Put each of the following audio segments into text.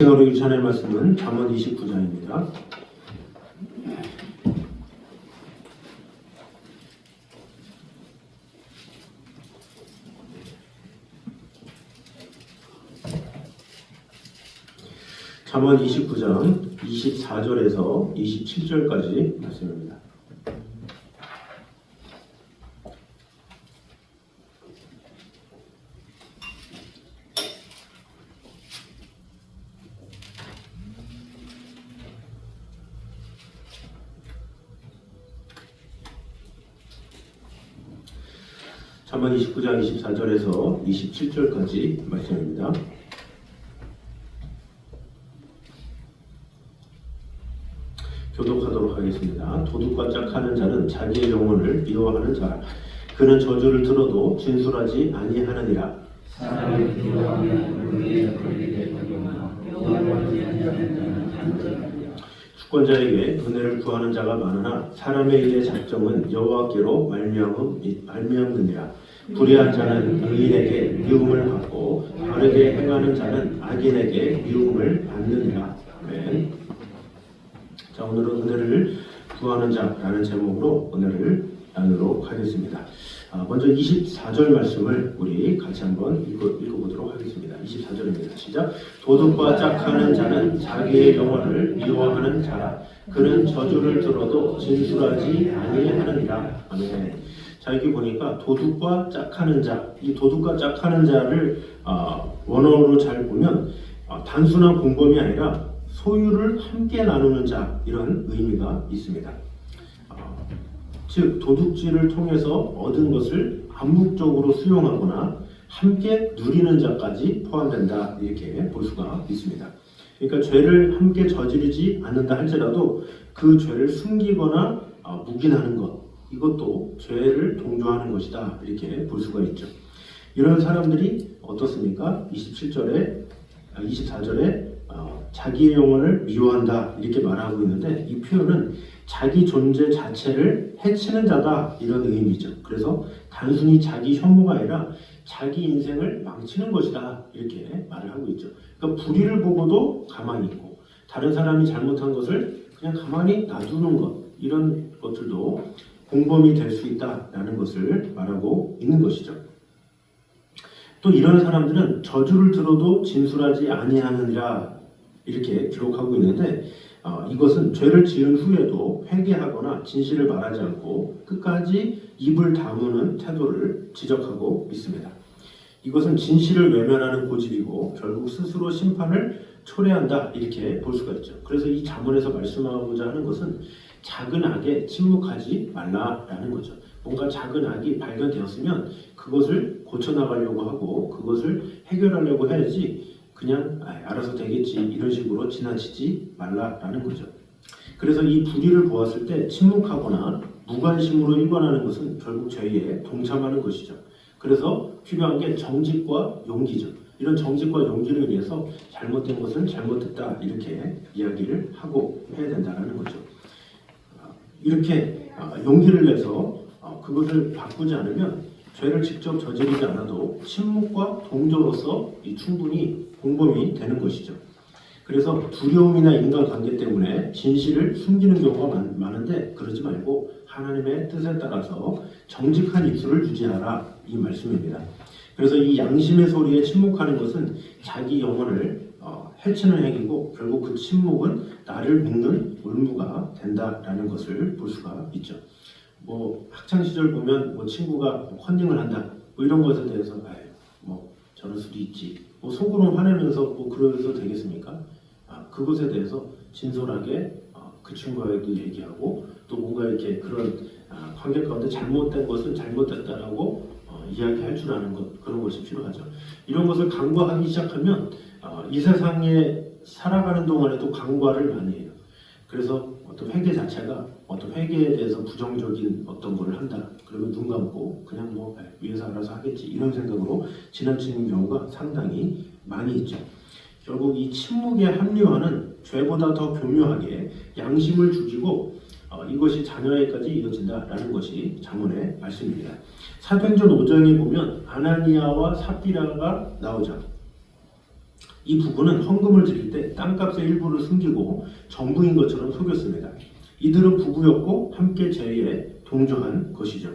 우리 유찬의 말씀은 잠언 29장입니다. 잠언 29장 24절에서 27절까지 말씀입니다. 잠언 29장 24절에서 27절까지 말씀입니다. 교독하도록 하겠습니다. 도둑과 짝하는 자는 자기의 영혼을 미워하는 자. 그는 저주를 들어도 진술하지 아니하느니라. 사람을 미워하면 주권자에게 은혜를 구하는 자가 많으나 사람의 일의 작정은 여호와께로 말미암음 말미암느니라. 불의한 자는 의인에게 미움을 받고 바르게 행하는 자는 악인에게 미움을 받느니라. 아멘. 자 오늘은 은혜를 구하는 자라는 제목으로 은혜를 나누도록 하겠습니다. 아, 먼저 24절 말씀을 우리 같이 한번 읽어, 읽어보도록 하겠습니다. 24절입니다. 시작. 도둑과 짝하는 자는 자기의 영혼을 미워하는 자라. 그는 저주를 들어도 진술하지 아니하느니라. 아멘. 자 여기 보니까 도둑과 짝하는 자, 이 도둑과 짝하는 자를 아, 원어로 잘 보면 아, 단순한 공범이 아니라 소유를 함께 나누는 자 이런 의미가 있습니다. 어, 즉 도둑질을 통해서 얻은 것을 암묵적으로 수용하거나 함께 누리는 자까지 포함된다 이렇게 볼 수가 있습니다. 그러니까 죄를 함께 저지르지 않는다 할지라도 그 죄를 숨기거나 어, 묵인하는 것 이것도 죄를 동조하는 것이다 이렇게 볼 수가 있죠. 이런 사람들이 어떻습니까? 27절에 24절에 어, 자기의 영혼을 미워한다 이렇게 말하고 있는데 이 표현은 자기 존재 자체를 해치는 자다 이런 의미죠. 그래서 단순히 자기 혐오가 아니라 자기 인생을 망치는 것이다 이렇게 말을 하고 있죠. 그러니까 불의를 보고도 가만히 있고 다른 사람이 잘못한 것을 그냥 가만히 놔두는 것 이런 것들도 공범이 될 수 있다라는 것을 말하고 있는 것이죠. 또 이런 사람들은 저주를 들어도 진술하지 아니하느니라 이렇게 기록하고 있는데 어, 이것은 죄를 지은 후에도 회개하거나 진실을 말하지 않고 끝까지 입을 다무는 태도를 지적하고 있습니다. 이것은 진실을 외면하는 고집이고 결국 스스로 심판을 초래한다 이렇게 볼 수가 있죠. 그래서 이 자문에서 말씀하고자 하는 것은 작은 악에 침묵하지 말라라는 거죠. 뭔가 작은 악이 발견되었으면 그것을 고쳐나가려고 하고 그것을 해결하려고 해야지 그냥 아, 알아서 되겠지 이런 식으로 지나치지 말라라는 거죠. 그래서 이 불의를 보았을 때 침묵하거나 무관심으로 일관하는 것은 결국 죄에 동참하는 것이죠. 그래서 필요한 게 정직과 용기죠. 이런 정직과 용기를 위해서 잘못된 것은 잘못했다 이렇게 이야기를 하고 해야 된다는 거죠. 아, 이렇게 아, 용기를 내서 어, 그것을 바꾸지 않으면 죄를 직접 저지르지 않아도 침묵과 동조로서 이 충분히 공범이 되는 것이죠. 그래서 두려움이나 인간관계 때문에 진실을 숨기는 경우가 많, 많은데 그러지 말고 하나님의 뜻에 따라서 정직한 입술을 유지하라 이 말씀입니다. 그래서 이 양심의 소리에 침묵하는 것은 자기 영혼을 어, 해치는 행위고 결국 그 침묵은 나를 믿는 올무가 된다라는 것을 볼 수가 있죠. 뭐 학창 시절 보면 뭐 친구가 컨닝을 한다 뭐 이런 것에 대해서 아이 뭐 저럴 수도 있지 뭐 속으로 화내면서 뭐 그러면서 되겠습니까? 아 그것에 대해서 진솔하게 어, 그 친구에게도 얘기하고 또 뭔가 이렇게 그런 아, 관계 가운데 잘못된 것은 잘못됐다라고 어, 이야기할 줄 아는 것 그런 것이 필요하죠. 이런 것을 간과하기 시작하면 어, 이 세상에 살아가는 동안에도 간과를 많이 해요. 그래서 어떤 회계 자체가 어떤 회계에 대해서 부정적인 어떤 걸 한다. 그러면 눈 감고 그냥 뭐 아, 위에서 알아서 하겠지 이런 생각으로 지나치는 경우가 상당히 많이 있죠. 결국 이 침묵의 합리화는 죄보다 더 교묘하게 양심을 죽이고 어, 이것이 자녀에까지 이어진다라는 것이 자문의 말씀입니다. 사도행전 5장에 보면 아나니아와 삽비라가 나오죠. 이 부부는 헌금을 드릴 때 땅값의 일부를 숨기고 전부인 것처럼 속였습니다. 이들은 부부였고 함께 죄에 동조한 것이죠.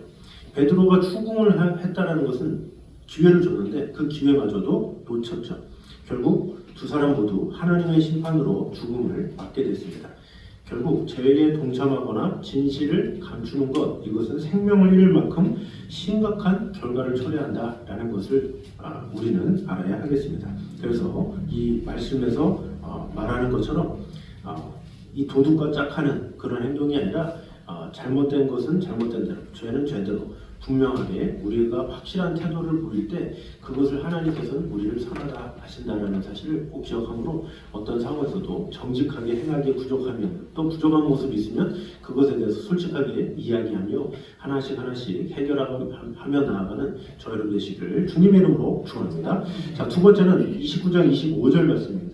베드로가 추궁을 하- 했다라는 것은 기회를 줬는데 그 기회마저도 놓쳤죠. 결국 두 사람 모두 하나님의 심판으로 죽음을 맞게 됐습니다. 결국 죄에 동참하거나 진실을 감추는 것 이것은 생명을 잃을 만큼 심각한 결과를 초래한다라는 것을 아, 우리는 알아야 하겠습니다. 그래서 이 말씀에서 어, 말하는 것처럼 어, 이 도둑과 짝하는 그런 행동이 아니라 어, 잘못된 것은 잘못된 대로, 죄는 죄대로 분명하게 우리가 확실한 태도를 보일 때 그것을 하나님께서는 우리를 선하다 하신다라는 사실을 꼭 기억하므로 어떤 상황에서도 정직하게 행하기에 부족하면 또 부족한 모습이 있으면 그것에 대해서 솔직하게 이야기하며 하나씩 하나씩 해결하며 나아가는 저 여러분 되시기를 주님의 이름으로 축원합니다. 자, 두 번째는 29장 25절 말씀입니다.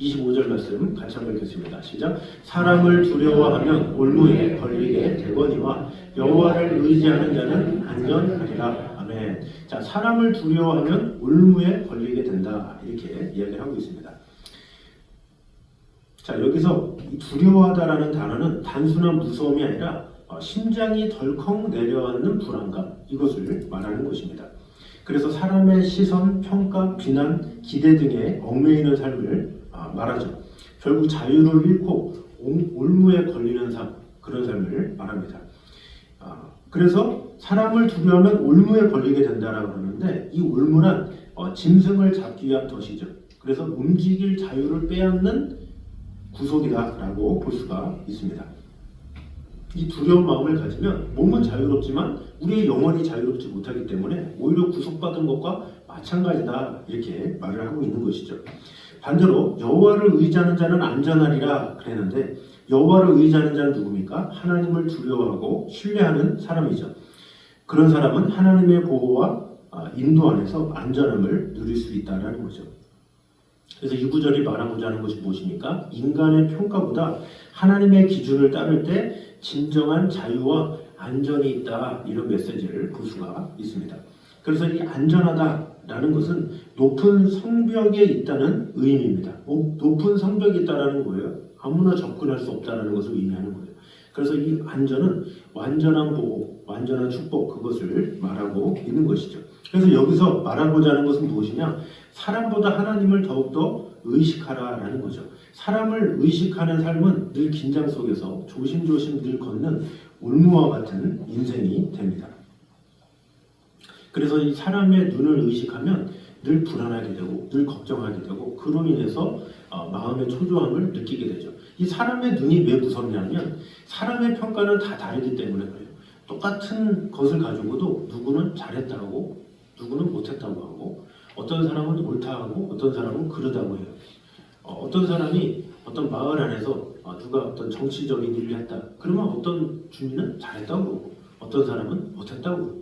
25절 말씀 같이 한번 읽겠습니다. 시작. 사람을 두려워하면 올무에 걸리게 되거니와 여호와를 의지하는 자는 안전하리라. 아멘. 자, 사람을 두려워하면 올무에 걸리게 된다. 이렇게 이야기를 하고 있습니다. 자, 여기서 이 두려워하다라는 단어는 단순한 무서움이 아니라 어, 심장이 덜컥 내려앉는 불안감 이것을 말하는 것입니다. 그래서 사람의 시선, 평가, 비난, 기대 등에 얽매이는 삶을 아, 말하죠. 결국 자유를 잃고 올- 올무에 걸리는 삶 그런 삶을 말합니다. 아, 그래서 사람을 두려워하면 올무에 걸리게 된다라고 하는데 이 올무란 어, 짐승을 잡기 위한 덫이죠. 그래서 움직일 자유를 빼앗는 구속이다라고 볼 수가 있습니다. 이 두려운 마음을 가지면 몸은 자유롭지만 우리의 영혼이 자유롭지 못하기 때문에 오히려 구속받은 것과 마찬가지다 이렇게 말을 하고 있는 것이죠. 반대로 여호와를 의지하는 자는 안전하리라 그랬는데 여호와를 의지하는 자는 누굽니까? 하나님을 두려워하고 신뢰하는 사람이죠. 그런 사람은 하나님의 보호와 아, 인도 안에서 안전함을 누릴 수 있다라는 거죠. 그래서 이 구절이 말하고자 하는 것이 무엇입니까? 인간의 평가보다 하나님의 기준을 따를 때 진정한 자유와 안전이 있다 이런 메시지를 볼 수가 있습니다. 그래서 이 안전하다라는 것은 높은 성벽에 있다는 의미입니다. 오- 높은 성벽이 있다라는 거예요. 아무나 접근할 수 없다라는 것을 의미하는 거예요. 그래서 이 안전은 완전한 보호, 완전한 축복 그것을 말하고 있는 것이죠. 그래서 여기서 말하고자 하는 것은 무엇이냐? 사람보다 하나님을 더욱더 의식하라라는 거죠. 사람을 의식하는 삶은 늘 긴장 속에서 조심조심 늘 걷는 올무와 같은 인생이 됩니다. 그래서 이 사람의 눈을 의식하면 늘 불안하게 되고 늘 걱정하게 되고 그로 인해서 어, 마음의 초조함을 느끼게 되죠. 이 사람의 눈이 왜 무섭냐면 사람의 평가는 다 다르기 때문에 그래요. 똑같은 것을 가지고도 누구는 잘했다고 누구는 못했다고 하고 어떤 사람은 옳다 하고 어떤 사람은 그르다고 해요. 어, 어떤 사람이 어떤 마을 안에서 어, 누가 어떤 정치적인 일을 했다. 그러면 어떤 주민은 잘했다고 어떤 사람은 못했다고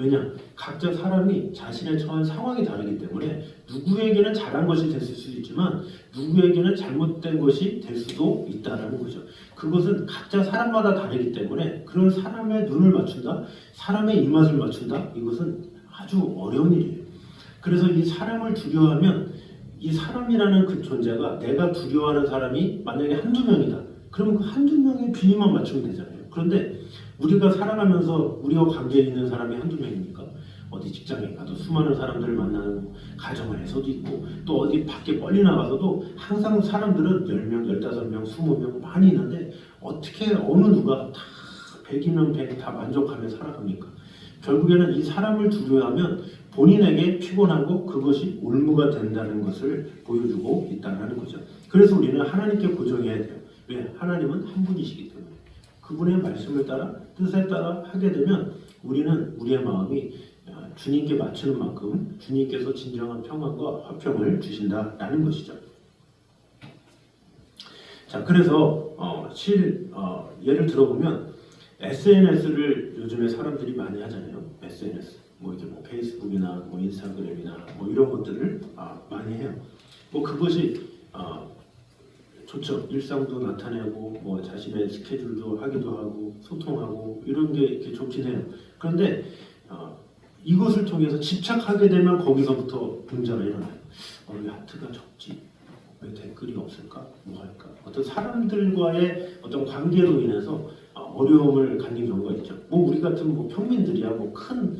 왜냐? 각자 사람이 자신의 처한 상황이 다르기 때문에 누구에게는 잘한 것이 됐을 수 있지만 누구에게는 잘못된 것이 될 수도 있다라는 거죠. 그것은 각자 사람마다 다르기 때문에 그런 사람의 눈을 맞춘다, 사람의 입맛을 맞춘다, 이것은 아주 어려운 일이에요. 그래서 이 사람을 두려워하면 이 사람이라는 그 존재가 내가 두려워하는 사람이 만약에 한두 명이다. 그러면 그 한두 명의 비위만 맞추면 되잖아요. 그런데 우리가 살아가면서 우리와 관계 있는 사람이 한두 명입니까? 어디 직장에 가도 수많은 사람들을 만나는 가정 안에서도 있고 또 어디 밖에 멀리 나가서도 항상 사람들은 10명, 15명, 20명 많이 있는데 어떻게 어느 누가 다 100이면 100 다 만족하며 살아갑니까? 결국에는 이 사람을 두려워하면 본인에게 피곤하고 그것이 올무가 된다는 것을 보여주고 있다는 거죠. 그래서 우리는 하나님께 고정해야 돼요. 왜? 하나님은 한 분이시기 때문에. 그분의 말씀을 따라 뜻에 따라 하게 되면 우리는 우리의 마음이 어, 주님께 맞추는 만큼 주님께서 진정한 평안과 화평을 주신다라는 것이죠. 자, 그래서 어, 실 어, 예를 들어보면 SNS를 요즘에 사람들이 많이 하잖아요. SNS 뭐 이게 뭐 페이스북이나 뭐 인스타그램이나 뭐 이런 것들을 아, 많이 해요. 뭐 그것이 아, 좋죠. 일상도 나타내고 뭐 자신의 스케줄도 하기도 하고 소통하고 이런 게 이렇게 좋긴 해요. 그런데 어, 이것을 통해서 집착하게 되면 거기서부터 문제가 일어나요. 어, 왜 하트가 적지? 왜 댓글이 없을까? 뭐 할까? 어떤 사람들과의 어떤 관계로 인해서 아, 어려움을 갖는 경우가 있죠. 뭐 우리 같은 뭐 평민들이야 뭐큰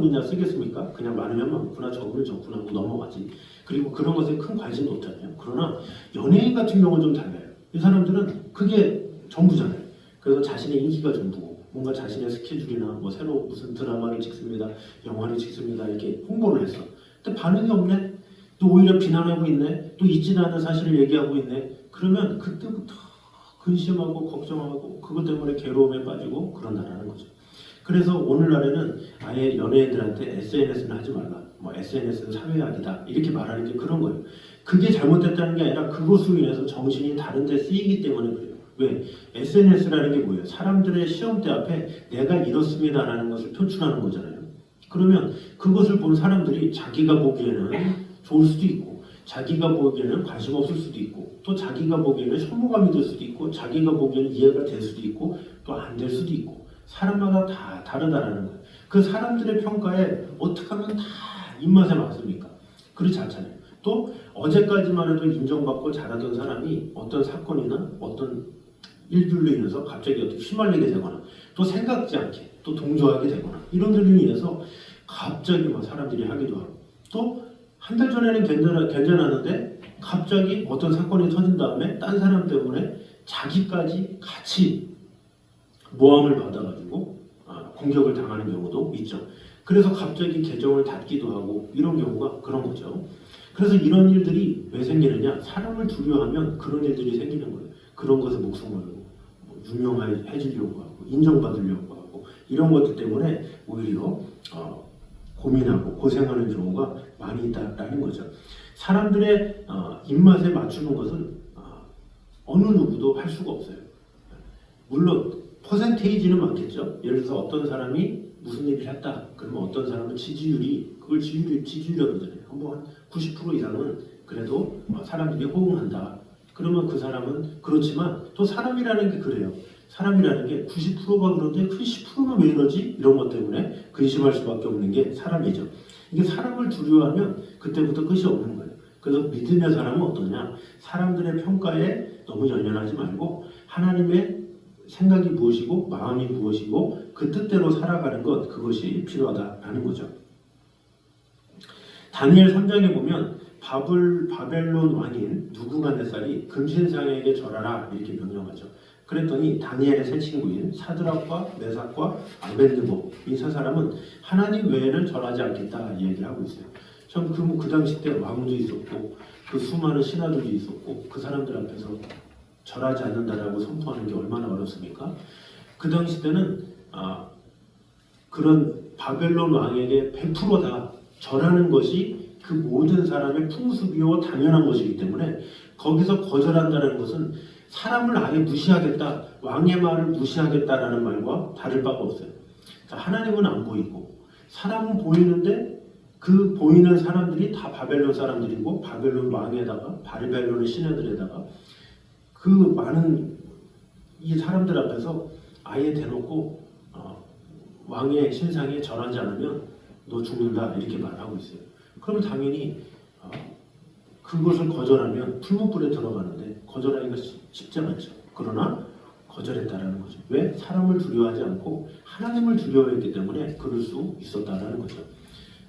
그냥 쓰겠습니까? 그냥 많으면 많구나 적으면 적구나 하고 넘어가지. 그리고 그런 것에 큰 관심도 없잖아요. 그러나 연예인 같은 경우는 좀 달라요. 이 사람들은 그게 전부잖아요. 그래서 자신의 인기가 전부고 뭔가 자신의 스케줄이나 뭐 새로 무슨 드라마를 찍습니다, 영화를 찍습니다 이렇게 홍보를 했어. 근데 반응이 없네. 또 오히려 비난하고 있네. 또 있지 않은 사실을 얘기하고 있네. 그러면 그때부터 근심하고 걱정하고 그것 때문에 괴로움에 빠지고 그런다라는 거죠. 그래서 오늘날에는 아예 연예인들한테 SNS는 하지 말라. 뭐 SNS는 사회악이다. 이렇게 말하는 게 그런 거예요. 그게 잘못됐다는 게 아니라 그것으로 인해서 정신이 다른 데 쓰이기 때문에 그래요. 왜? SNS라는 게 뭐예요? 사람들의 시험대 앞에 내가 이렇습니다라는 것을 표출하는 거잖아요. 그러면 그것을 본 사람들이 자기가 보기에는 좋을 수도 있고 자기가 보기에는 관심 없을 수도 있고 또 자기가 보기에는 혐오감이 들 수도 있고 자기가 보기에는 이해가 될 수도 있고 또 안 될 수도 있고 사람마다 다 다르다라는 거예요. 그 사람들의 평가에 어떻게 하면 다 입맛에 맞습니까? 그렇지 않잖아요. 또 어제까지만 해도 인정받고 잘하던 사람이 어떤 사건이나 어떤 일들로 인해서 갑자기 어떻게 휘말리게 되거나 또 생각지 않게 또 동조하게 되거나 이런 들로 인해서 갑자기 막 사람들이 하기도 하고 또 한 달 전에는 괜찮아, 괜찮았는데 갑자기 어떤 사건이 터진 다음에 딴 사람 때문에 자기까지 같이 모함을 받아가지고 아, 공격을 당하는 경우도 있죠. 그래서 갑자기 계정을 닫기도 하고 이런 경우가 그런 거죠. 그래서 이런 일들이 왜 생기느냐? 사람을 두려워하면 그런 일들이 생기는 거예요. 그런 것에 목숨을 뭐 유명해지려고 하고 인정받으려고 하고 이런 것들 때문에 오히려 어, 고민하고 고생하는 경우가 많이 있다라는 거죠. 사람들의 어, 입맛에 맞추는 것은 어, 어느 누구도 할 수가 없어요. 물론 퍼센테이지는 많겠죠. 예를 들어서 어떤 사람이 무슨 얘기를 했다. 그러면 어떤 사람은 지지율이 그걸 지지율 지지율이라고 그러잖아요. 뭐한90% 이상은 그래도 어, 사람들이 호응한다. 그러면 그 사람은 그렇지만 또 사람이라는 게 그래요. 사람이라는 게 90%가 그런데 그 10%는 왜 이러지? 이런 것 때문에 근심할 수밖에 없는 게 사람이죠. 이게 사람을 두려워하면 그때부터 끝이 없는 거예요. 그래서 믿음의 사람은 어떠냐? 사람들의 평가에 너무 연연하지 말고 하나님의 생각이 무엇이고 마음이 무엇이고 그 뜻대로 살아가는 것 그것이 필요하다라는 거죠. 다니엘 3장에 보면 바벨론 왕인 누구간네살이 금신상에게 절하라 이렇게 명령하죠. 그랬더니 다니엘의 세 친구인 사드락과 메삭과 아벨드고 이 세 사람은 하나님 외에는 절하지 않겠다 얘기를 하고 있어요. 참그 그 당시 때 왕도 있었고 그 수많은 신하들도 있었고 그 사람들 앞에서 절하지 않는다라고 선포하는 게 얼마나 어렵습니까? 그 당시 때는 아, 그런 바벨론 왕에게 100%다 절하는 것이 그 모든 사람의 풍습이요 당연한 것이기 때문에 거기서 거절한다는 것은 사람을 아예 무시하겠다, 왕의 말을 무시하겠다라는 말과 다를 바가 없어요. 자, 하나님은 안 보이고 사람은 보이는데 그 보이는 사람들이 다 바벨론 사람들이고 바벨론 왕에다가 바벨론의 신하들에다가 그 많은 이 사람들 앞에서 아예 대놓고 어, 왕의 신상에 절하지 않으면 너 죽는다 이렇게 말하고 있어요. 그러면 당연히 어, 그것을 거절하면 풀무불에 들어가는데 거절하기가 않죠. 그러나 거절했다라는 거죠. 왜? 사람을 두려워하지 않고 하나님을 두려워했기 때문에 그럴 수 있었다라는 거죠.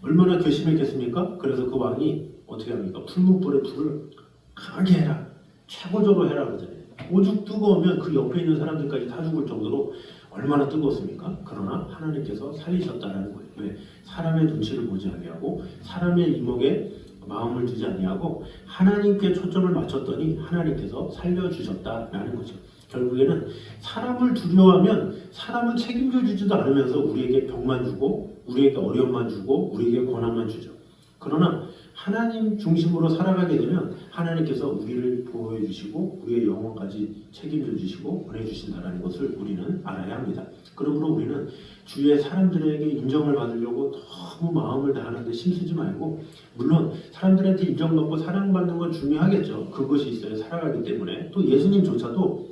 얼마나 결심했겠습니까? 그래서 그 왕이 어떻게 합니까? 풀무불에 불을 강하게 해라. 최고적으로 해라 그러잖아요. 오죽 뜨거우면 그 옆에 있는 사람들까지 다 죽을 정도로 얼마나 뜨거웠습니까? 그러나 하나님께서 살리셨다라는 거예요. 왜? 사람의 눈치를 보지 아니하고 사람의 이목에 마음을 두지 아니하고 하나님께 초점을 맞췄더니 하나님께서 살려주셨다라는 거죠. 결국에는 사람을 두려워하면 사람은 책임져 주지도 않으면서 우리에게 병만 주고 우리에게 어려움만 주고 우리에게 고난만 주죠. 그러나 하나님 중심으로 살아가게 되면 하나님께서 우리를 보호해 주시고 우리의 영혼까지 책임져 주시고 보내 주신다라는 것을 우리는 알아야 합니다. 그러므로 우리는 주위의 사람들에게 인정을 받으려고 너무 마음을 다하는데 힘쓰지 말고 물론 사람들한테 인정받고 사랑받는 건 중요하겠죠. 그것이 있어야 살아가기 때문에 또 예수님조차도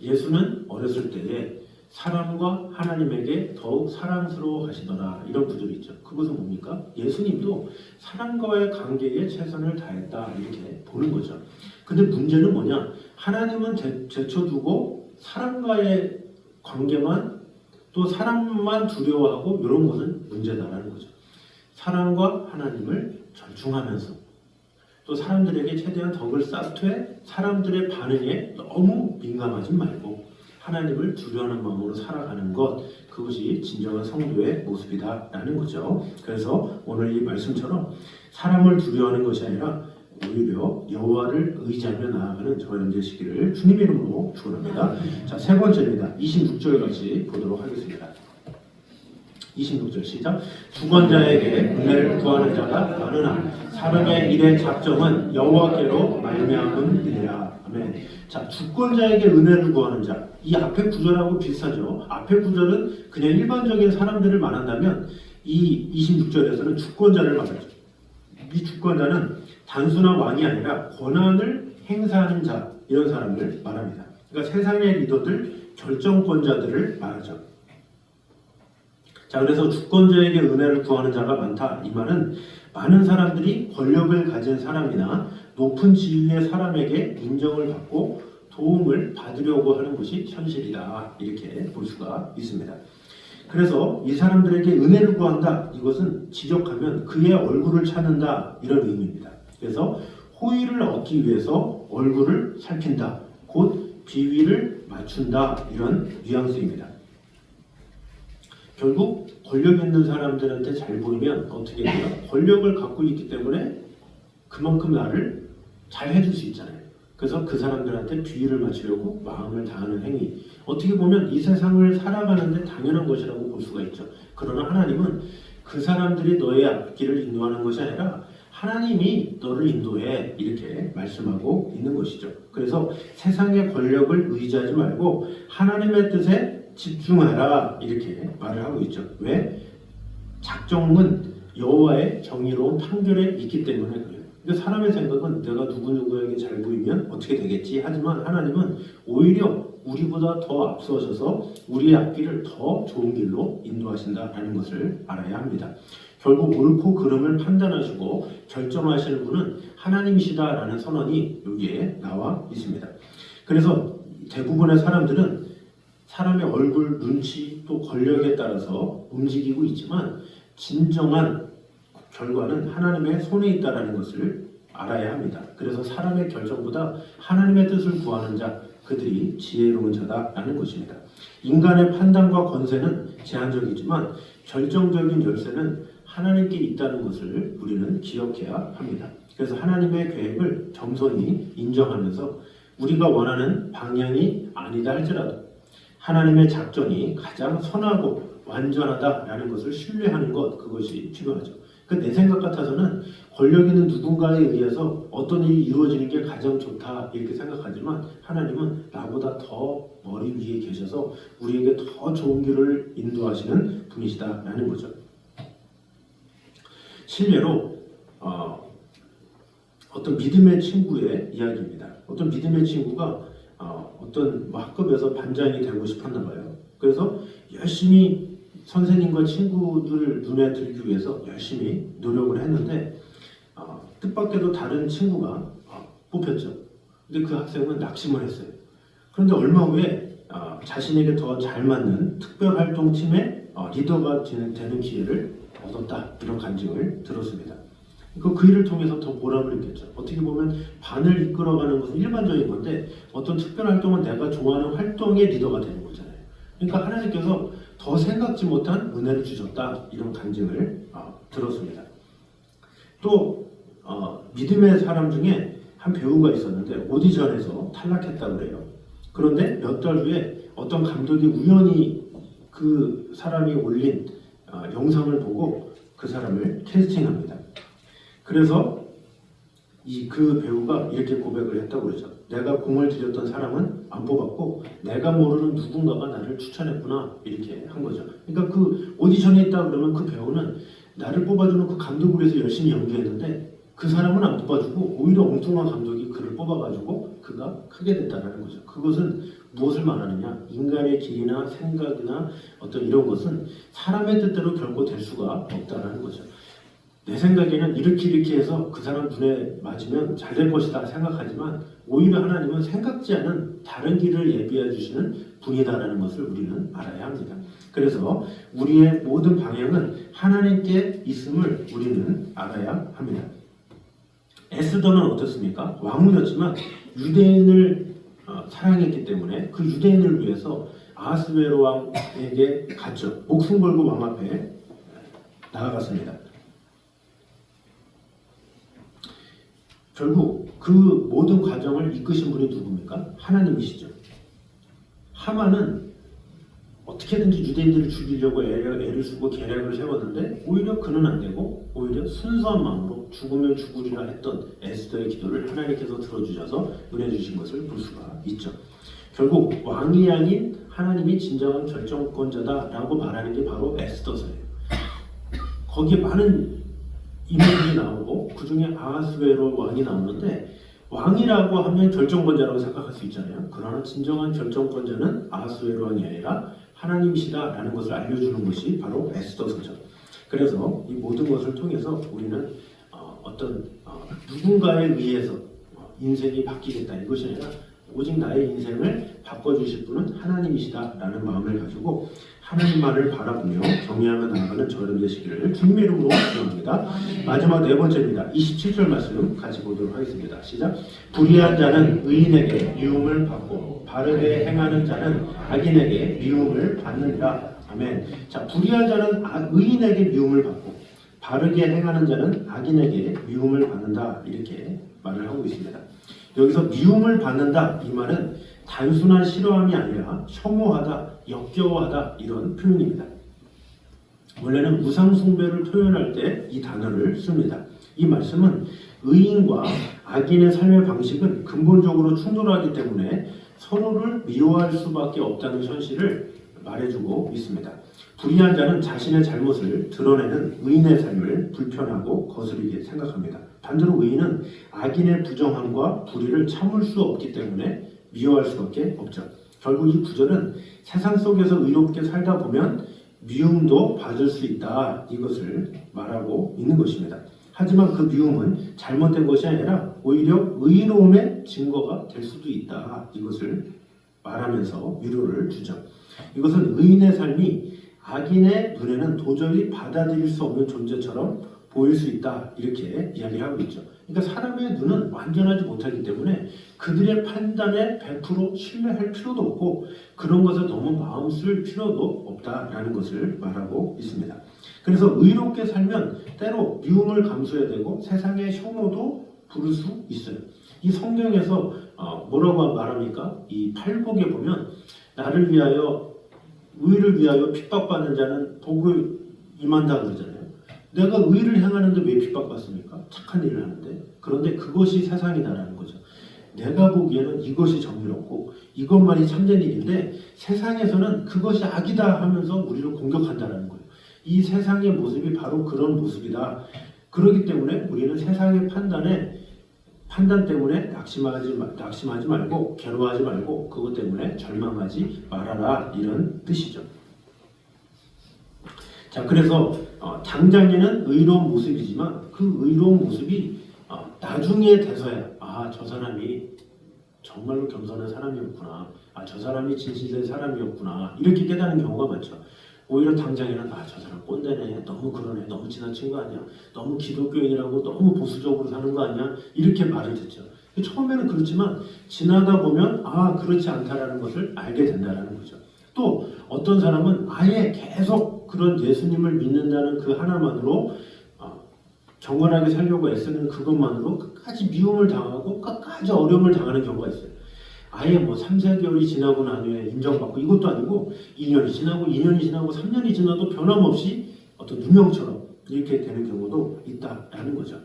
예수는 어렸을 때에 사람과 하나님에게 더욱 사랑스러워 하시더라 이런 구절이 있죠. 그것은 뭡니까? 예수님도 사람과의 관계에 최선을 다했다 이렇게 보는 거죠. 근데 문제는 뭐냐? 하나님은 제, 제쳐두고 사람과의 관계만 또 사람만 두려워하고 이런 것은 문제다라는 거죠. 사람과 하나님을 절충하면서 또 사람들에게 최대한 덕을 쌓되 사람들의 반응에 너무 민감하지 말고 하나님을 두려워하는 마음으로 살아가는 것 그것이 진정한 성도의 모습이다라는 거죠. 그래서 오늘 이 말씀처럼 사람을 두려워하는 것이 아니라 오히려 여호와를 의지하며 나아가는 저와 되시기를 주님 이름으로 축원합니다. 자, 세 번째입니다. 26절 같이 보도록 하겠습니다. 26절 시작. 주권자에게 은혜를 구하는 자가 많으나 사람의 일의 작정은 여호와께로 말미암음이니라. 아멘. 자, 주권자에게 은혜를 구하는 자. 이 앞에 구절하고 비슷하죠. 앞에 구절은 그냥 일반적인 사람들을 말한다면 이 26절에서는 주권자를 말하죠. 이 주권자는 단순한 왕이 아니라 권한을 행사하는 자 이런 사람을 말합니다. 그러니까 세상의 리더들 결정권자들을 말하죠. 자 그래서 주권자에게 은혜를 구하는 자가 많다. 이 말은 많은 사람들이 권력을 가진 사람이나 높은 지위의 사람에게 인정을 받고 도움을 받으려고 하는 것이 현실이다. 이렇게 볼 수가 있습니다. 그래서 이 사람들에게 은혜를 구한다. 이것은 지적하면 그의 얼굴을 찾는다. 이런 의미입니다. 그래서 호의를 얻기 위해서 얼굴을 살핀다. 곧 비위를 맞춘다. 이런 뉘앙스입니다. 결국 권력 있는 사람들한테 잘 보이면 어떻게 돼요? 권력을 갖고 있기 때문에 그만큼 나를 잘 해줄 수 있잖아요. 그래서 그 사람들한테 비위를 맞추려고 마음을 다하는 행위. 어떻게 보면 이 세상을 살아가는데 당연한 것이라고 볼 수가 있죠. 그러나 하나님은 그 사람들이 너의 앞길을 인도하는 것이 아니라 하나님이 너를 인도해 이렇게 말씀하고 있는 것이죠. 그래서 세상의 권력을 의지하지 말고 하나님의 뜻에 집중하라 이렇게 말을 하고 있죠. 왜? 작정은 여호와의 정의로운 판결에 있기 때문에 그래요. 그러니까 사람의 생각은 내가 누구 누구에게 잘 보이면 어떻게 되겠지. 하지만 하나님은 오히려 우리보다 더 앞서셔서 우리의 앞길을 더 좋은 길로 인도하신다라는 것을 알아야 합니다. 결국 옳고 그름을 판단하시고 결정하실 분은 하나님이시다라는 선언이 여기에 나와 있습니다. 그래서 대부분의 사람들은 사람의 얼굴, 눈치 또 권력에 따라서 움직이고 있지만 진정한 결과는 하나님의 손에 있다라는 것을 알아야 합니다. 그래서 사람의 결정보다 하나님의 뜻을 구하는 자 그들이 지혜로운 자다라는 것입니다. 인간의 판단과 권세는 제한적이지만 결정적인 열쇠는 하나님께 있다는 것을 우리는 기억해야 합니다. 그래서 하나님의 계획을 겸손히 인정하면서 우리가 원하는 방향이 아니다 할지라도 하나님의 작전이 가장 선하고 완전하다라는 것을 신뢰하는 것 그것이 필요하죠. 그내 생각 같아서는 권력 있는 누군가에 의해서 어떤 일이 이루어지는 게 가장 좋다 이렇게 생각하지만 하나님은 나보다 더 머리 위에 계셔서 우리에게 더 좋은 길을 인도하시는 분이시다라는 거죠. 실례로 어, 어떤 믿음의 친구의 이야기입니다. 어떤 믿음의 친구가 어, 어떤 뭐 학급에서 반장이 되고 싶었나 봐요. 그래서 열심히 선생님과 친구들 눈에 들기 위해서 열심히 노력을 했는데 어, 뜻밖에도 다른 친구가 어, 뽑혔죠. 근데 그 학생은 낙심을 했어요. 그런데 얼마 후에 어, 자신에게 더 잘 맞는 특별활동팀의 어, 리더가 되는, 되는 기회를 얻었다 이런 간증을 들었습니다. 그, 그 일을 통해서 더 보람을 느꼈죠. 어떻게 보면 반을 이끌어가는 것은 일반적인 건데 어떤 특별 활동은 내가 좋아하는 활동의 리더가 되는 거잖아요. 그러니까 하나님께서 더 생각지 못한 은혜를 주셨다 이런 간증을 어, 들었습니다. 또 어, 믿음의 사람 중에 한 배우가 있었는데 오디션에서 탈락했다고 그래요. 그런데 몇 달 후에 어떤 감독이 우연히 그 사람이 올린 어, 영상을 보고 그 사람을 캐스팅합니다. 그래서 이 그 배우가 이렇게 고백을 했다고 그러죠. 내가 공을 들였던 사람은 안 뽑았고 내가 모르는 누군가가 나를 추천했구나 이렇게 한 거죠. 그러니까 그 오디션에 있다 그러면 그 배우는 나를 뽑아주는 그 감독을 위해서 열심히 연기했는데 그 사람은 안 뽑아주고 오히려 엉뚱한 감독이 그를 뽑아가지고 그 그가 크게 됐다는 거죠. 그것은 무엇을 말하느냐? 인간의 길이나 생각이나 어떤 이런 것은 사람의 뜻대로 결코 될 수가 없다는 거죠. 내 생각에는 이렇게 이렇게 해서 그 사람 눈에 맞으면 잘 될 것이다 생각하지만 오히려 하나님은 생각지 않은 다른 길을 예비해 주시는 분이다라는 것을 우리는 알아야 합니다. 그래서 우리의 모든 방향은 하나님께 있음을 우리는 알아야 합니다. 에스더는 어떻습니까? 왕이었지만 유대인을 어, 사랑했기 때문에 그 유대인을 위해서 아하스베로 왕에게 갔죠. 목숨 걸고 왕 앞에 나아갔습니다. 결국 그 모든 과정을 이끄신 분이 누굽니까? 하나님이시죠. 하만은 어떻게든지 유대인들을 죽이려고 애를, 애를 쓰고 계략을 세웠는데 오히려 그는 안 되고 오히려 순수한 마음으로 죽으면 죽으리라 했던 에스더의 기도를 하나님께서 들어주셔서 은혜 주신 것을 볼 수가 있죠. 결국 왕이 아닌 하나님이 진정한 결정권자다라고 말하는 게 바로 에스더서예요. 거기에 많은 인물들이 나오고 그 중에 아하스베로 왕이 나오는데 왕이라고 하면 결정권자라고 생각할 수 있잖아요. 그러나 진정한 결정권자는 아하스베로 왕이 아니라 하나님이시다라는 것을 알려주는 것이 바로 에스더 서죠. 그래서 이 모든 것을 통해서 우리는 어, 어떤 어, 누군가에 의해서 어, 인생이 바뀌겠다 이것이 아니라 오직 나의 인생을 바꿔주실 분은 하나님이시다라는 마음을 가지고 하나님만을 바라보며 경외하며 나아가는 저를 되시기를 이름으로 기도합니다. 마지막 네 번째입니다. 27절 말씀 같이 보도록 하겠습니다. 시작. 불의한 자는 의인에게 미움을 받고 바르게 행하는 자는 악인에게 미움을 받느니라. 아멘. 자, 불의한 자는 아- 의인에게 미움을 받고 바르게 행하는 자는 악인에게 미움을 받는다. 이렇게 말을 하고 있습니다. 여기서 미움을 받는다 이 말은 단순한 싫어함이 아니라 혐오하다, 역겨워하다 이런 표현입니다. 원래는 우상 숭배를 표현할 때 이 단어를 씁니다. 이 말씀은 의인과 악인의 삶의 방식은 근본적으로 충돌하기 때문에 서로를 미워할 수밖에 없다는 현실을 말해주고 있습니다. 불의한 자는 자신의 잘못을 드러내는 의인의 삶을 불편하고 거스르게 생각합니다. 반대로 의인은 악인의 부정함과 불의를 참을 수 없기 때문에 미워할 수밖에 없죠. 결국 이 구절은 세상 속에서 의롭게 살다 보면 미움도 받을 수 있다 이것을 말하고 있는 것입니다. 하지만 그 미움은 잘못된 것이 아니라 오히려 의로움의 증거가 될 수도 있다 이것을 말하면서 위로를 주죠. 이것은 의인의 삶이 악인의 눈에는 도저히 받아들일 수 없는 존재처럼 보일 수 있다 이렇게 이야기하고 있죠. 그러니까 사람의 눈은 완전하지 못하기 때문에 그들의 판단에 100% 신뢰할 필요도 없고 그런 것을 너무 마음 쓸 필요도 없다라는 것을 말하고 있습니다. 그래서 의롭게 살면 때로 미움을 감수해야 되고 세상의 혐오도 부를 수 있어요. 이 성경에서 어, 뭐라고 말합니까? 이 팔복에 보면 나를 위하여 의를 위하여 핍박받는 자는 복을 임한다 그러잖아요. 내가 의를 행하는데 왜 핍박받습니까? 착한 일을 하는데. 그런데 그것이 세상이다라는 거죠. 내가 보기에는 이것이 정의롭고 이것만이 참된 일인데 세상에서는 그것이 악이다 하면서 우리를 공격한다는 거예요. 이 세상의 모습이 바로 그런 모습이다. 그렇기 때문에 우리는 세상의 판단에 판단 때문에 낙심하지 마- 낙심하지 말고 괴로워하지 말고 그것 때문에 절망하지 말아라 이런 뜻이죠. 자 그래서 어, 당장에는 의로운 모습이지만 그 의로운 모습이 어, 나중에 돼서야 아 저 사람이 정말로 겸손한 사람이었구나 아 저 사람이 진실된 사람이었구나 이렇게 깨닫는 경우가 많죠. 오히려 당장에는 아 저 사람 꼰대네 너무 그러네 너무 지나친 거 아니야 너무 기독교인이라고 너무 보수적으로 사는 거 아니야 이렇게 말을 듣죠. 처음에는 그렇지만 지나다 보면 아 그렇지 않다라는 것을 알게 된다라는 거죠. 또 어떤 사람은 아예 계속 그런 예수님을 믿는다는 그 하나만으로 어, 경건하게 살려고 애쓰는 그것만으로 끝까지 미움을 당하고 끝까지 어려움을 당하는 경우가 있어요. 아예 뭐 3, 4개월이 지나고 난 후에 인정받고 이것도 아니고 2년이 지나고 2년이 지나고 3년이 지나도 변함없이 어떤 누명처럼 이렇게 되는 경우도 있다라는 거죠.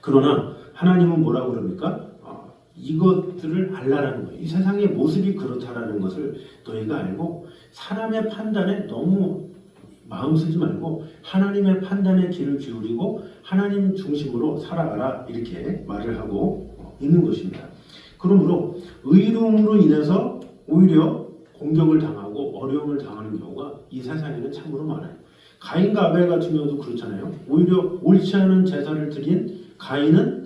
그러나 하나님은 뭐라고 그럽니까? 어, 이것들을 알라라는 거예요. 이 세상의 모습이 그렇다라는 것을 너희가 알고 사람의 판단에 너무 마음 쓰지 말고 하나님의 판단에 귀를 기울이고 하나님 중심으로 살아가라 이렇게 말을 하고 어, 있는 것입니다. 그러므로 의로움으로 인해서 오히려 공격을 당하고 어려움을 당하는 경우가 이 세상에는 참으로 많아요. 가인과 아벨 같은 경우도 그렇잖아요. 오히려 옳지 않은 제사를 드린 가인은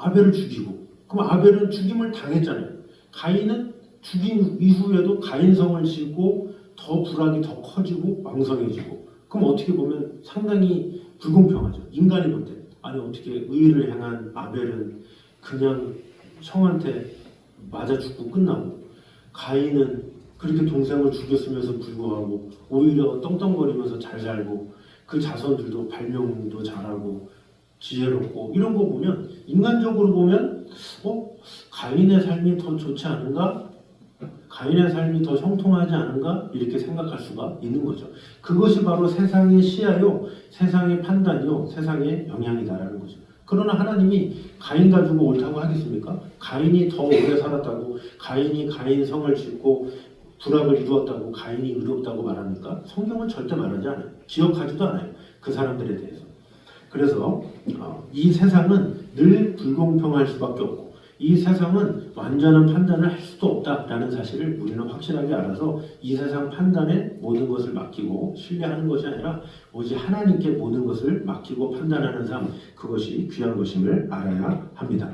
아벨을 죽이고 그럼 아벨은 죽임을 당했잖아요. 가인은 죽인 이후에도 가인성을 짓고 더 불악이 더 커지고 왕성해지고 그럼 어떻게 보면 상당히 불공평하죠. 인간이 볼 때. 아니 어떻게 의를 행한 아벨은 그냥 형한테 맞아 죽고 끝나고 가인은 그렇게 동생을 죽였으면서 불구하고 오히려 떵떵거리면서 잘 살고 그 자손들도 발명도 잘하고 지혜롭고 이런 거 보면 인간적으로 보면 어 가인의 삶이 더 좋지 않은가? 가인의 삶이 더 형통하지 않은가? 이렇게 생각할 수가 있는 거죠. 그것이 바로 세상의 시야요, 세상의 판단이요, 세상의 영향이다라는 거죠. 그러나 하나님이 가인 가지고 옳다고 하겠습니까? 가인이 더 오래 살았다고, 가인이 가인 성을 짓고 불악을 이루었다고, 가인이 의롭다고 말합니까? 성경은 절대 말하지 않아요. 기억하지도 않아요. 그 사람들에 대해서. 그래서 어, 이 세상은 늘 불공평할 수밖에 없고 이 세상은 완전한 판단을 할 수도 없다라는 사실을 우리는 확실하게 알아서 이 세상 판단에 모든 것을 맡기고 신뢰하는 것이 아니라 오직 하나님께 모든 것을 맡기고 판단하는 삶 그것이 귀한 것임을 알아야 합니다.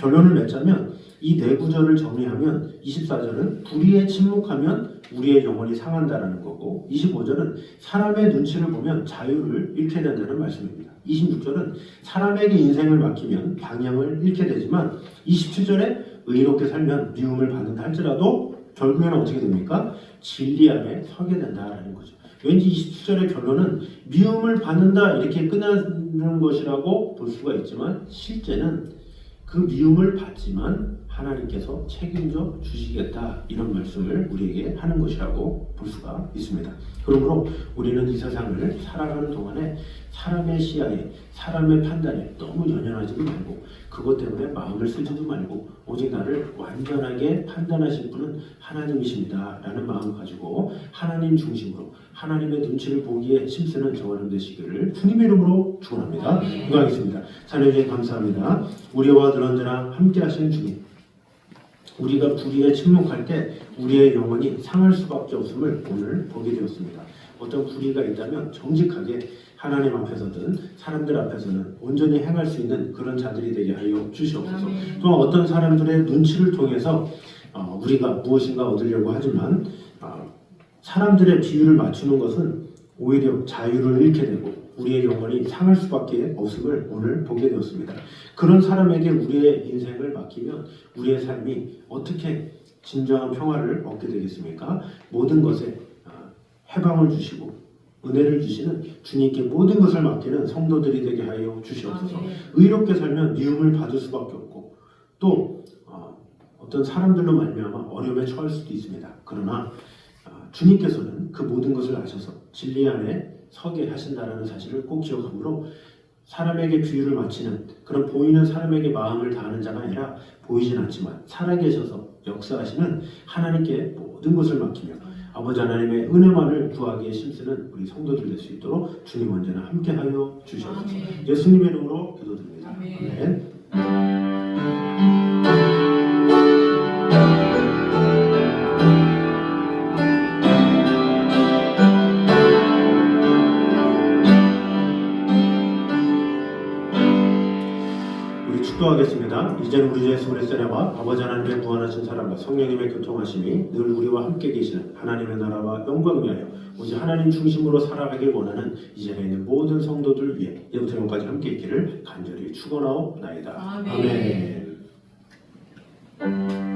결론을 맺자면 이 네 구절을 정리하면 24절은 불의에 침묵하면 우리의 영혼이 상한다라는 거고 25절은 사람의 눈치를 보면 자유를 잃게 된다는 말씀입니다. 26절은 사람에게 인생을 맡기면 방향을 잃게 되지만 27절에 의롭게 살면 미움을 받는다 할지라도 결국에는 어떻게 됩니까? 진리 안에 서게 된다라는 거죠. 왠지 27절의 결론은 미움을 받는다 이렇게 끝나는 것이라고 볼 수가 있지만 실제는 그 미움을 받지만 하나님께서 책임져 주시겠다 이런 말씀을 우리에게 하는 것이라고 볼 수가 있습니다. 그러므로 우리는 이 세상을 살아가는 동안에 사람의 시야에 사람의 판단에 너무 연연하지도 말고 그것 때문에 마음을 쓰지도 말고 오직 나를 완전하게 판단하실 분은 하나님이십니다 라는 마음 가지고 하나님 중심으로 하나님의 눈치를 보기에 힘쓰는 저와는 되시기를 주님의 이름으로 축원합니다. 기도하겠습니다. 하나님 감사합니다. 우리와 늘 언제나 함께 하시는 주님 우리가 불의에 침묵할 때 우리의 영혼이 상할 수밖에 없음을 오늘 보게 되었습니다. 어떤 불의가 있다면 정직하게 하나님 앞에서든 사람들 앞에서는 온전히 행할 수 있는 그런 자들이 되게 하여 주시옵소서. 또 어떤 사람들의 눈치를 통해서 어, 우리가 무엇인가 얻으려고 하지만 어, 사람들의 비율을 맞추는 것은 오히려 자유를 잃게 되고 우리의 영혼이 상할 수밖에 없음을 오늘 보게 되었습니다. 그런 사람에게 우리의 인생을 맡기면 우리의 삶이 어떻게 진정한 평화를 얻게 되겠습니까? 모든 것에 어, 해방을 주시고 은혜를 주시는 주님께 모든 것을 맡기는 성도들이 되게 하여 주시옵소서. 의롭게 살면 미움을 받을 수밖에 없고 또 어, 어떤 사람들로 말미암아 어려움에 처할 수도 있습니다. 그러나 어, 주님께서는 그 모든 것을 아셔서 진리 안에 서게 하신다라는 사실을 꼭 기억하므로 사람에게 비유를 마치는 그런 보이는 사람에게 마음을 다하는 자가 아니라 보이진 않지만 살아계셔서 역사하시는 하나님께 모든 것을 맡기며 아버지 하나님의 은혜만을 구하기에 힘쓰는 우리 성도들 될 수 있도록 주님 언제나 함께하여 주시옵소서. 예수님의 이름으로 기도드립니다. 아멘. 이제는 우리 주 예수 그리스도의 나와 아버지 하나님의 무한하신 사랑과 성령님의 교통하심이 늘 우리와 함께 계시는 하나님의 나라와 영광 위하여 오직 하나님 중심으로 살아가길 원하는 이 자리에 있는 모든 성도들 위해 영부터 영까지 함께 있기를 간절히 축원하옵나이다. 아멘. 아멘.